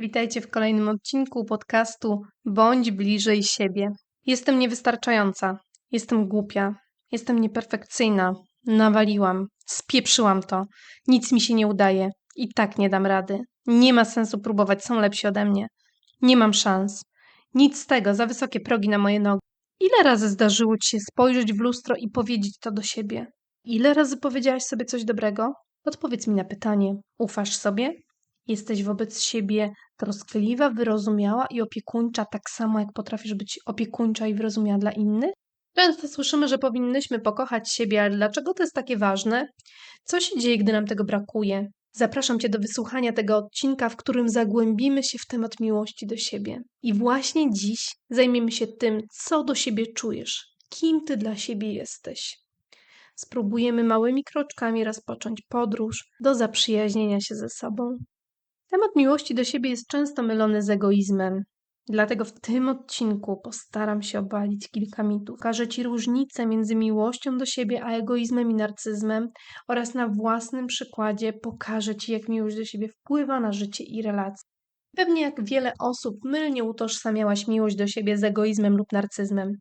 Witajcie w kolejnym odcinku podcastu Bądź bliżej siebie. Jestem niewystarczająca, jestem głupia, jestem nieperfekcyjna, nawaliłam, spieprzyłam to, nic mi się nie udaje i tak nie dam rady. Nie ma sensu próbować, są lepsi ode mnie. Nie mam szans. Nic z tego, za wysokie progi na moje nogi. Ile razy zdarzyło ci się spojrzeć w lustro i powiedzieć to do siebie? Ile razy powiedziałaś sobie coś dobrego? Odpowiedz mi na pytanie: ufasz sobie? Jesteś wobec siebie troskliwa, wyrozumiała i opiekuńcza, tak samo jak potrafisz być opiekuńcza i wyrozumiała dla innych? Często słyszymy, że powinnyśmy pokochać siebie, ale dlaczego to jest takie ważne? Co się dzieje, gdy nam tego brakuje? Zapraszam Cię do wysłuchania tego odcinka, w którym zagłębimy się w temat miłości do siebie. I właśnie dziś zajmiemy się tym, co do siebie czujesz, kim Ty dla siebie jesteś. Spróbujemy małymi kroczkami rozpocząć podróż do zaprzyjaźnienia się ze sobą. Temat miłości do siebie jest często mylony z egoizmem. Dlatego w tym odcinku postaram się obalić kilka mitów. Pokażę Ci różnicę między miłością do siebie a egoizmem i narcyzmem oraz na własnym przykładzie pokażę Ci, jak miłość do siebie wpływa na życie i relacje. Pewnie jak wiele osób mylnie utożsamiałaś miłość do siebie z egoizmem lub narcyzmem.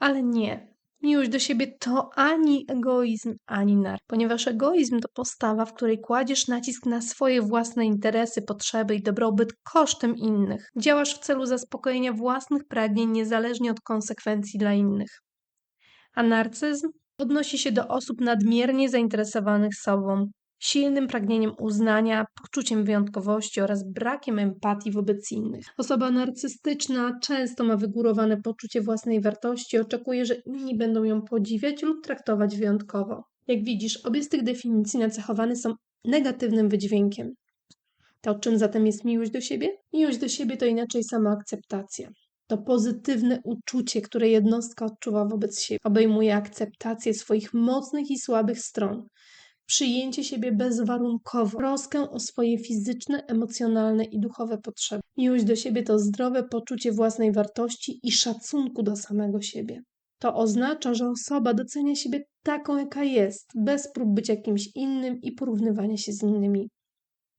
Ale nie. Miłość do siebie to ani egoizm, ani nar, ponieważ egoizm to postawa, w której kładziesz nacisk na swoje własne interesy, potrzeby i dobrobyt kosztem innych. Działasz w celu zaspokojenia własnych pragnień niezależnie od konsekwencji dla innych. A narcyzm odnosi się do osób nadmiernie zainteresowanych sobą, silnym pragnieniem uznania, poczuciem wyjątkowości oraz brakiem empatii wobec innych. Osoba narcystyczna często ma wygórowane poczucie własnej wartości, oczekuje, że inni będą ją podziwiać lub traktować wyjątkowo. Jak widzisz, obie z tych definicji nacechowane są negatywnym wydźwiękiem. To czym zatem jest miłość do siebie? Miłość do siebie to inaczej samoakceptacja. To pozytywne uczucie, które jednostka odczuwa wobec siebie. Obejmuje akceptację swoich mocnych i słabych stron, przyjęcie siebie bezwarunkowo, troskę o swoje fizyczne, emocjonalne i duchowe potrzeby. Miłość do siebie to zdrowe poczucie własnej wartości i szacunku do samego siebie. To oznacza, że osoba docenia siebie taką, jaka jest, bez prób być jakimś innym i porównywania się z innymi.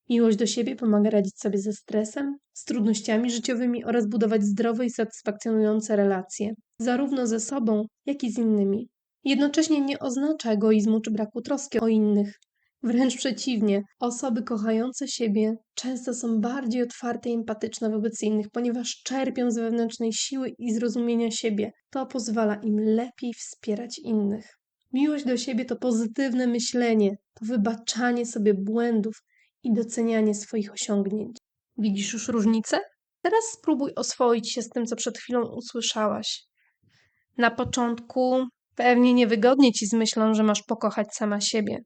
Miłość do siebie pomaga radzić sobie ze stresem, z trudnościami życiowymi oraz budować zdrowe i satysfakcjonujące relacje, zarówno ze sobą, jak i z innymi. Jednocześnie nie oznacza egoizmu czy braku troski o innych. Wręcz przeciwnie, osoby kochające siebie często są bardziej otwarte i empatyczne wobec innych, ponieważ czerpią z wewnętrznej siły i zrozumienia siebie. To pozwala im lepiej wspierać innych. Miłość do siebie to pozytywne myślenie, to wybaczanie sobie błędów i docenianie swoich osiągnięć. Widzisz już różnicę? Teraz spróbuj oswoić się z tym, co przed chwilą usłyszałaś. Na początku Pewnie niewygodnie ci z myślą, że masz pokochać sama siebie.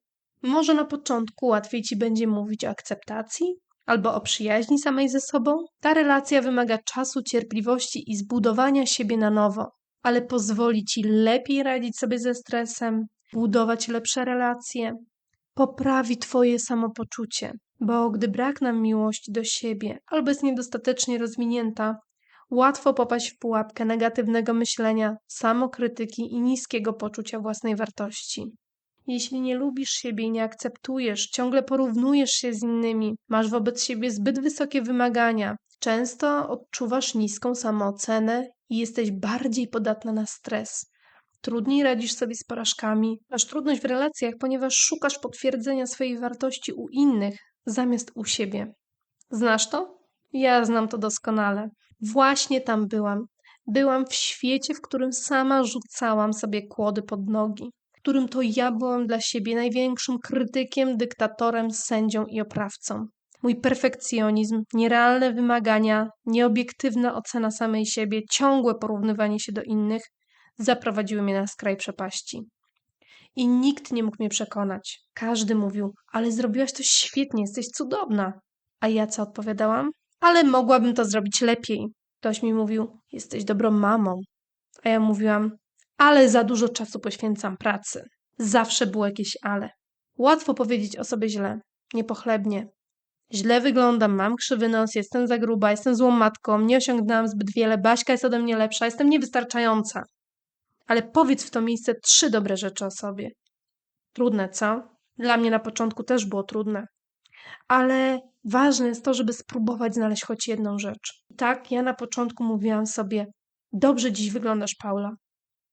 Może na początku łatwiej ci będzie mówić o akceptacji albo o przyjaźni samej ze sobą. Ta relacja wymaga czasu, cierpliwości i zbudowania siebie na nowo, ale pozwoli ci lepiej radzić sobie ze stresem, budować lepsze relacje, poprawi twoje samopoczucie. Bo gdy brak nam miłości do siebie albo jest niedostatecznie rozwinięta, Łatwo popaść w pułapkę negatywnego myślenia, samokrytyki i niskiego poczucia własnej wartości. Jeśli nie lubisz siebie i nie akceptujesz, ciągle porównujesz się z innymi, masz wobec siebie zbyt wysokie wymagania, często odczuwasz niską samoocenę i jesteś bardziej podatna na stres. Trudniej radzisz sobie z porażkami, masz trudność w relacjach, ponieważ szukasz potwierdzenia swojej wartości u innych zamiast u siebie. Znasz to? Ja znam to doskonale. Właśnie tam byłam. Byłam w świecie, w którym sama rzucałam sobie kłody pod nogi, w którym to ja byłam dla siebie największym krytykiem, dyktatorem, sędzią i oprawcą. Mój perfekcjonizm, nierealne wymagania, nieobiektywna ocena samej siebie, ciągłe porównywanie się do innych zaprowadziły mnie na skraj przepaści. I nikt nie mógł mnie przekonać. Każdy mówił, ale zrobiłaś to świetnie, jesteś cudowna. A ja co odpowiadałam? Ale mogłabym to zrobić lepiej. Ktoś mi mówił, jesteś dobrą mamą. A ja mówiłam, ale za dużo czasu poświęcam pracy. Zawsze było jakieś ale. Łatwo powiedzieć o sobie źle, niepochlebnie. Źle wyglądam, mam krzywy nos, jestem za gruba, jestem złą matką, nie osiągnęłam zbyt wiele, Baśka jest ode mnie lepsza, jestem niewystarczająca. Ale powiedz w to miejsce trzy dobre rzeczy o sobie. Trudne, co? Dla mnie na początku też było trudne. Ale ważne jest to, żeby spróbować znaleźć choć jedną rzecz. Tak, ja na początku mówiłam sobie: Dobrze dziś wyglądasz, Paula.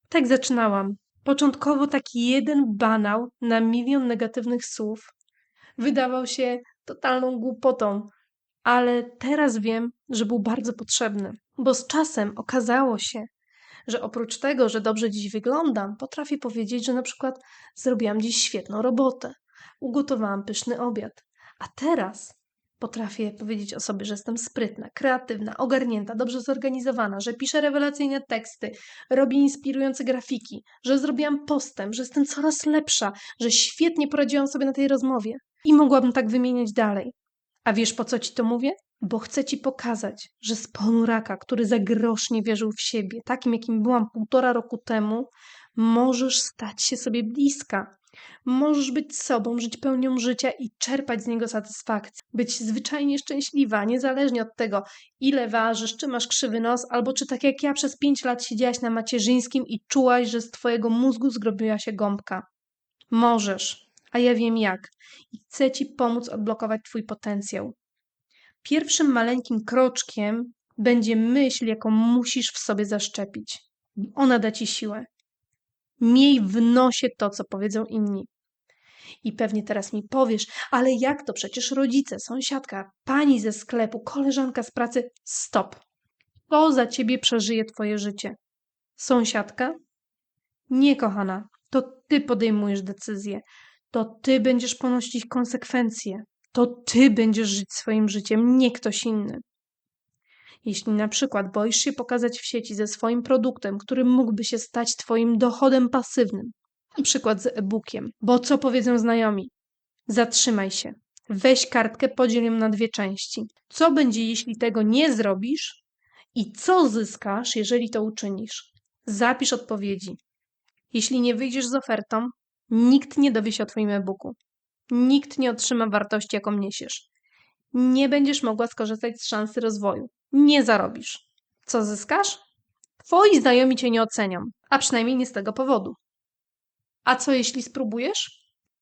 Tak zaczynałam. Początkowo taki jeden banał na milion negatywnych słów wydawał się totalną głupotą, ale teraz wiem, że był bardzo potrzebny, bo z czasem okazało się, że oprócz tego, że dobrze dziś wyglądam, potrafię powiedzieć, że na przykład zrobiłam dziś świetną robotę, ugotowałam pyszny obiad, a teraz potrafię powiedzieć o sobie, że jestem sprytna, kreatywna, ogarnięta, dobrze zorganizowana, że piszę rewelacyjne teksty, robię inspirujące grafiki, że zrobiłam postęp, że jestem coraz lepsza, że świetnie poradziłam sobie na tej rozmowie. I mogłabym tak wymieniać dalej. A wiesz po co ci to mówię? Bo chcę ci pokazać, że z ponuraka, który za grosz nie wierzył w siebie, takim jakim byłam półtora roku temu, możesz stać się sobie bliska. Możesz być sobą, żyć pełnią życia i czerpać z niego satysfakcję. Być zwyczajnie szczęśliwa, niezależnie od tego, ile ważysz, czy masz krzywy nos, albo czy tak jak ja przez pięć lat siedziałaś na macierzyńskim i czułaś, że z twojego mózgu zrobiła się gąbka. Możesz, a ja wiem jak. I chcę ci pomóc odblokować twój potencjał. Pierwszym maleńkim kroczkiem będzie myśl, jaką musisz w sobie zaszczepić. Ona da ci siłę. Miej w nosie to, co powiedzą inni. I pewnie teraz mi powiesz, ale jak to przecież rodzice, sąsiadka, pani ze sklepu, koleżanka z pracy. Stop. Kto za ciebie przeżyje twoje życie? Sąsiadka? Nie, kochana, to ty podejmujesz decyzje. To ty będziesz ponosić konsekwencje. To ty będziesz żyć swoim życiem, nie ktoś inny. Jeśli na przykład boisz się pokazać w sieci ze swoim produktem, który mógłby się stać Twoim dochodem pasywnym, na przykład z e-bookiem, bo co powiedzą znajomi? Zatrzymaj się. Weź kartkę, podziel ją na dwie części. Co będzie, jeśli tego nie zrobisz? I co zyskasz, jeżeli to uczynisz? Zapisz odpowiedzi. Jeśli nie wyjdziesz z ofertą, nikt nie dowie się o Twoim e-booku. Nikt nie otrzyma wartości, jaką niesiesz. Nie będziesz mogła skorzystać z szansy rozwoju nie zarobisz. Co zyskasz? Twoi znajomi cię nie ocenią, a przynajmniej nie z tego powodu. A co jeśli spróbujesz?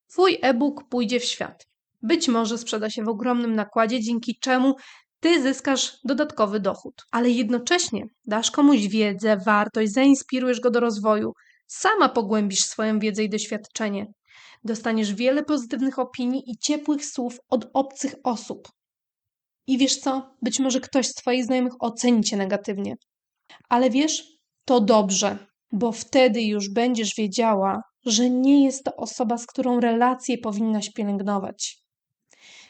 Twój e-book pójdzie w świat. Być może sprzeda się w ogromnym nakładzie, dzięki czemu ty zyskasz dodatkowy dochód, ale jednocześnie dasz komuś wiedzę, wartość, zainspirujesz go do rozwoju, sama pogłębisz swoją wiedzę i doświadczenie. Dostaniesz wiele pozytywnych opinii i ciepłych słów od obcych osób. I wiesz co? Być może ktoś z Twoich znajomych oceni Cię negatywnie. Ale wiesz, to dobrze, bo wtedy już będziesz wiedziała, że nie jest to osoba, z którą relacje powinnaś pielęgnować.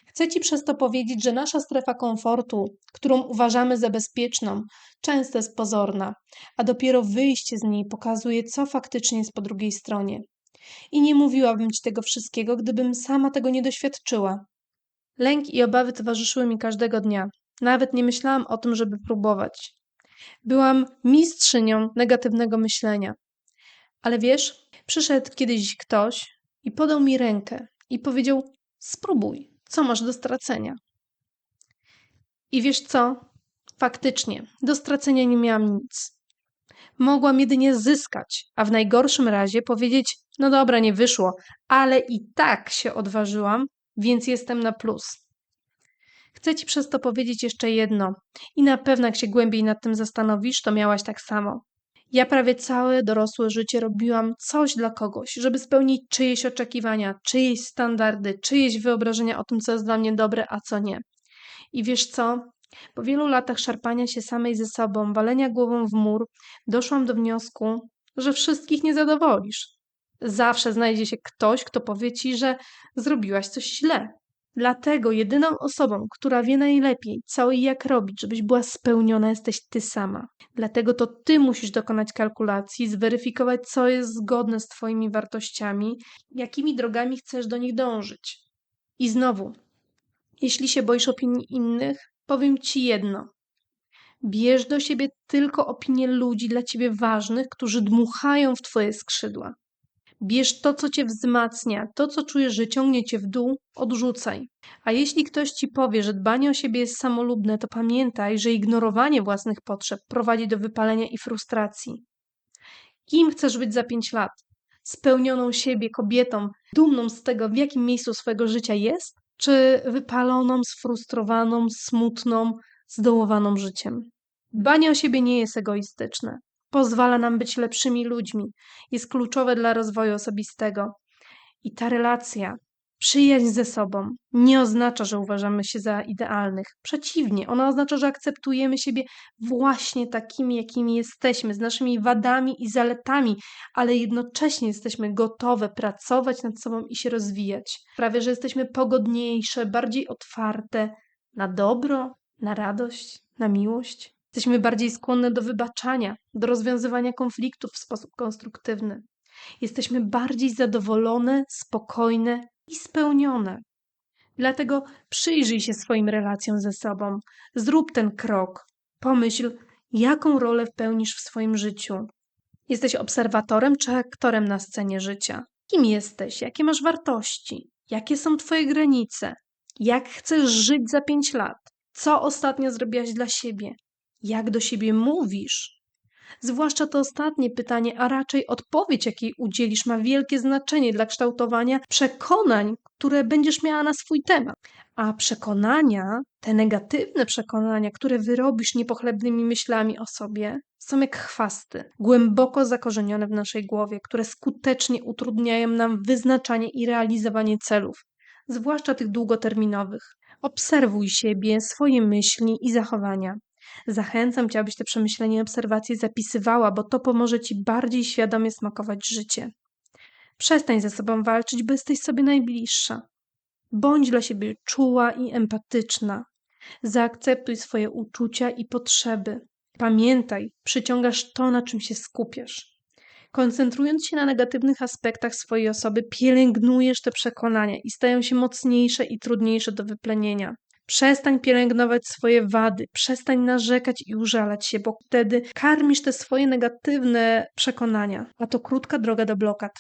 Chcę Ci przez to powiedzieć, że nasza strefa komfortu, którą uważamy za bezpieczną, często jest pozorna, a dopiero wyjście z niej pokazuje, co faktycznie jest po drugiej stronie. I nie mówiłabym Ci tego wszystkiego, gdybym sama tego nie doświadczyła. Lęk i obawy towarzyszyły mi każdego dnia. Nawet nie myślałam o tym, żeby próbować. Byłam mistrzynią negatywnego myślenia. Ale wiesz, przyszedł kiedyś ktoś i podał mi rękę i powiedział: Spróbuj, co masz do stracenia. I wiesz co? Faktycznie, do stracenia nie miałam nic. Mogłam jedynie zyskać, a w najgorszym razie powiedzieć: No dobra, nie wyszło, ale i tak się odważyłam więc jestem na plus. Chcę Ci przez to powiedzieć jeszcze jedno i na pewno jak się głębiej nad tym zastanowisz, to miałaś tak samo. Ja prawie całe dorosłe życie robiłam coś dla kogoś, żeby spełnić czyjeś oczekiwania, czyjeś standardy, czyjeś wyobrażenia o tym, co jest dla mnie dobre, a co nie. I wiesz co? Po wielu latach szarpania się samej ze sobą, walenia głową w mur, doszłam do wniosku, że wszystkich nie zadowolisz. Zawsze znajdzie się ktoś, kto powie ci, że zrobiłaś coś źle. Dlatego jedyną osobą, która wie najlepiej, co i jak robić, żebyś była spełniona, jesteś ty sama. Dlatego to ty musisz dokonać kalkulacji, zweryfikować, co jest zgodne z twoimi wartościami, jakimi drogami chcesz do nich dążyć. I znowu, jeśli się boisz opinii innych, powiem ci jedno. Bierz do siebie tylko opinie ludzi dla ciebie ważnych, którzy dmuchają w twoje skrzydła. Bierz to, co cię wzmacnia, to, co czujesz, że ciągnie cię w dół, odrzucaj. A jeśli ktoś ci powie, że dbanie o siebie jest samolubne, to pamiętaj, że ignorowanie własnych potrzeb prowadzi do wypalenia i frustracji. Kim chcesz być za pięć lat? Spełnioną siebie kobietą, dumną z tego, w jakim miejscu swojego życia jest? czy wypaloną, sfrustrowaną, smutną, zdołowaną życiem. Dbanie o siebie nie jest egoistyczne. Pozwala nam być lepszymi ludźmi. Jest kluczowe dla rozwoju osobistego. I ta relacja, przyjaźń ze sobą, nie oznacza, że uważamy się za idealnych. Przeciwnie, ona oznacza, że akceptujemy siebie właśnie takimi, jakimi jesteśmy, z naszymi wadami i zaletami, ale jednocześnie jesteśmy gotowe pracować nad sobą i się rozwijać. Prawie, że jesteśmy pogodniejsze, bardziej otwarte na dobro, na radość, na miłość. Jesteśmy bardziej skłonne do wybaczania, do rozwiązywania konfliktów w sposób konstruktywny. Jesteśmy bardziej zadowolone, spokojne i spełnione. Dlatego przyjrzyj się swoim relacjom ze sobą, zrób ten krok, pomyśl, jaką rolę pełnisz w swoim życiu. Jesteś obserwatorem czy aktorem na scenie życia? Kim jesteś? Jakie masz wartości? Jakie są Twoje granice? Jak chcesz żyć za pięć lat? Co ostatnio zrobiłaś dla siebie? Jak do siebie mówisz? Zwłaszcza to ostatnie pytanie, a raczej odpowiedź, jakiej udzielisz, ma wielkie znaczenie dla kształtowania przekonań, które będziesz miała na swój temat. A przekonania, te negatywne przekonania, które wyrobisz niepochlebnymi myślami o sobie, są jak chwasty, głęboko zakorzenione w naszej głowie, które skutecznie utrudniają nam wyznaczanie i realizowanie celów, zwłaszcza tych długoterminowych. Obserwuj siebie, swoje myśli i zachowania. Zachęcam Cię, abyś te przemyślenia i obserwacje zapisywała, bo to pomoże Ci bardziej świadomie smakować życie. Przestań ze sobą walczyć, bo jesteś sobie najbliższa. Bądź dla siebie czuła i empatyczna. Zaakceptuj swoje uczucia i potrzeby. Pamiętaj, przyciągasz to, na czym się skupiasz. Koncentrując się na negatywnych aspektach swojej osoby, pielęgnujesz te przekonania i stają się mocniejsze i trudniejsze do wyplenienia. Przestań pielęgnować swoje wady, przestań narzekać i użalać się, bo wtedy karmisz te swoje negatywne przekonania, a to krótka droga do blokad.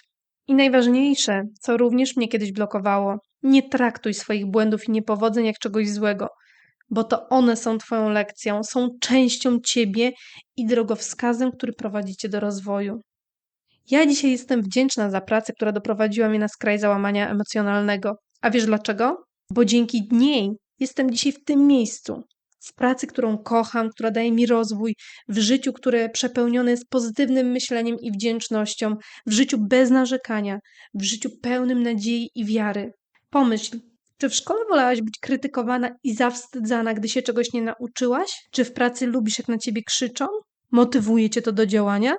I najważniejsze, co również mnie kiedyś blokowało, nie traktuj swoich błędów i niepowodzeń jak czegoś złego, bo to one są Twoją lekcją, są częścią Ciebie i drogowskazem, który prowadzi Cię do rozwoju. Ja dzisiaj jestem wdzięczna za pracę, która doprowadziła mnie na skraj załamania emocjonalnego. A wiesz dlaczego? Bo dzięki niej jestem dzisiaj w tym miejscu. W pracy, którą kocham, która daje mi rozwój, w życiu, które przepełnione jest pozytywnym myśleniem i wdzięcznością, w życiu bez narzekania, w życiu pełnym nadziei i wiary. Pomyśl, czy w szkole wolałaś być krytykowana i zawstydzana, gdy się czegoś nie nauczyłaś? Czy w pracy lubisz, jak na ciebie krzyczą? Motywuje cię to do działania?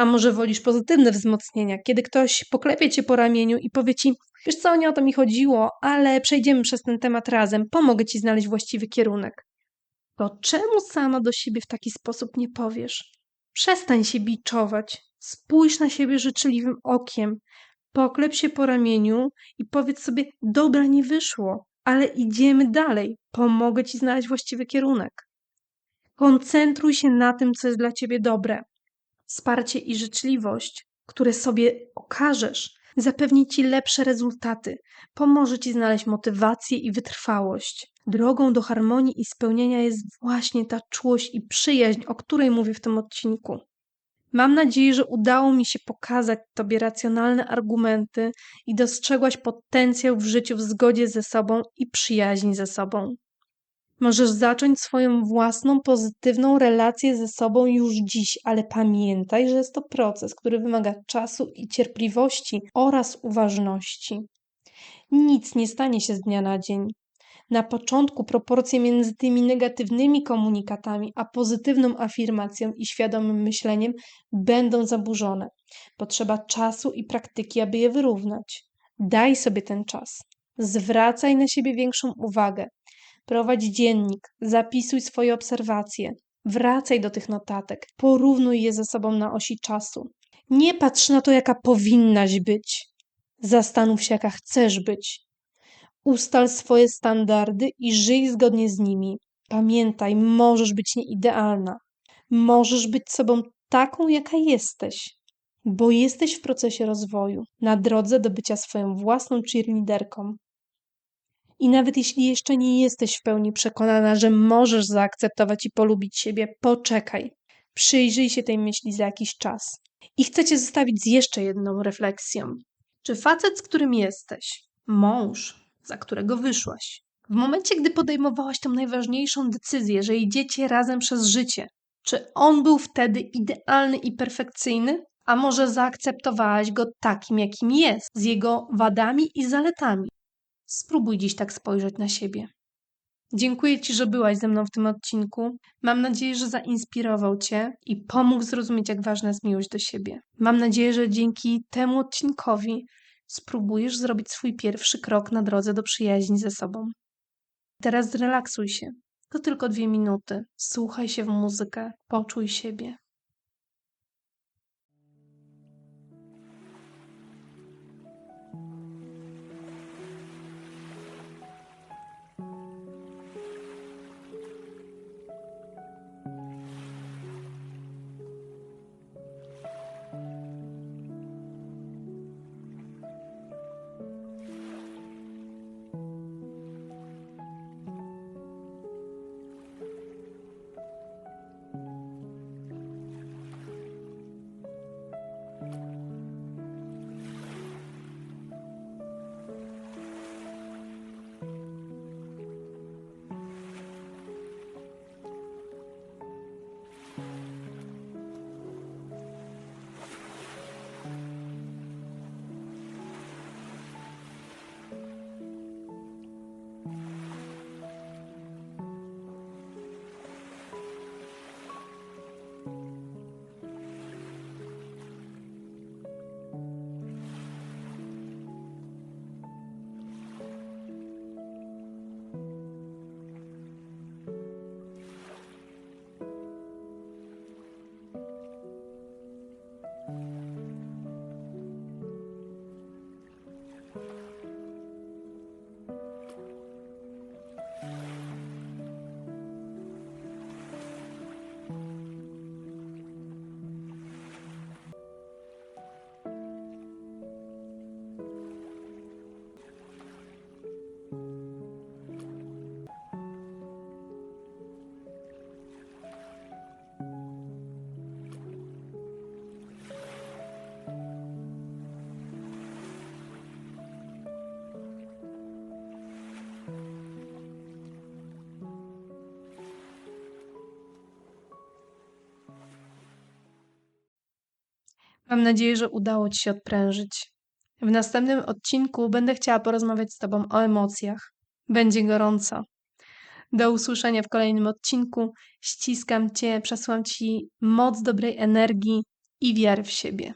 A może wolisz pozytywne wzmocnienia, kiedy ktoś poklepie cię po ramieniu i powie ci: Wiesz co, nie o to mi chodziło, ale przejdziemy przez ten temat razem, pomogę ci znaleźć właściwy kierunek. To czemu sama do siebie w taki sposób nie powiesz? Przestań się biczować, spójrz na siebie życzliwym okiem, poklep się po ramieniu i powiedz sobie: Dobra, nie wyszło, ale idziemy dalej, pomogę ci znaleźć właściwy kierunek. Koncentruj się na tym, co jest dla ciebie dobre wsparcie i życzliwość, które sobie okażesz, zapewni ci lepsze rezultaty, pomoże ci znaleźć motywację i wytrwałość. Drogą do harmonii i spełnienia jest właśnie ta czułość i przyjaźń, o której mówię w tym odcinku. Mam nadzieję, że udało mi się pokazać Tobie racjonalne argumenty i dostrzegłaś potencjał w życiu w zgodzie ze sobą i przyjaźni ze sobą. Możesz zacząć swoją własną pozytywną relację ze sobą już dziś, ale pamiętaj, że jest to proces, który wymaga czasu i cierpliwości oraz uważności. Nic nie stanie się z dnia na dzień. Na początku proporcje między tymi negatywnymi komunikatami a pozytywną afirmacją i świadomym myśleniem będą zaburzone. Potrzeba czasu i praktyki, aby je wyrównać. Daj sobie ten czas. Zwracaj na siebie większą uwagę. Prowadź dziennik, zapisuj swoje obserwacje, wracaj do tych notatek, porównuj je ze sobą na osi czasu. Nie patrz na to, jaka powinnaś być. Zastanów się, jaka chcesz być. Ustal swoje standardy i żyj zgodnie z nimi. Pamiętaj, możesz być nieidealna. Możesz być sobą taką, jaka jesteś, bo jesteś w procesie rozwoju, na drodze do bycia swoją własną cheerleaderką. I nawet jeśli jeszcze nie jesteś w pełni przekonana, że możesz zaakceptować i polubić siebie, poczekaj. Przyjrzyj się tej myśli za jakiś czas. I chcę Cię zostawić z jeszcze jedną refleksją. Czy facet, z którym jesteś, mąż, za którego wyszłaś. W momencie, gdy podejmowałaś tę najważniejszą decyzję, że idziecie razem przez życie, czy on był wtedy idealny i perfekcyjny? A może zaakceptowałaś go takim, jakim jest, z jego wadami i zaletami? Spróbuj dziś tak spojrzeć na siebie. Dziękuję Ci, że byłaś ze mną w tym odcinku. Mam nadzieję, że zainspirował Cię i pomógł zrozumieć, jak ważna jest miłość do siebie. Mam nadzieję, że dzięki temu odcinkowi spróbujesz zrobić swój pierwszy krok na drodze do przyjaźni ze sobą. Teraz zrelaksuj się. To tylko dwie minuty. Słuchaj się w muzykę, poczuj siebie. Mam nadzieję, że udało Ci się odprężyć. W następnym odcinku będę chciała porozmawiać z Tobą o emocjach. Będzie gorąco. Do usłyszenia w kolejnym odcinku. Ściskam Cię, przesyłam Ci moc dobrej energii i wiary w siebie.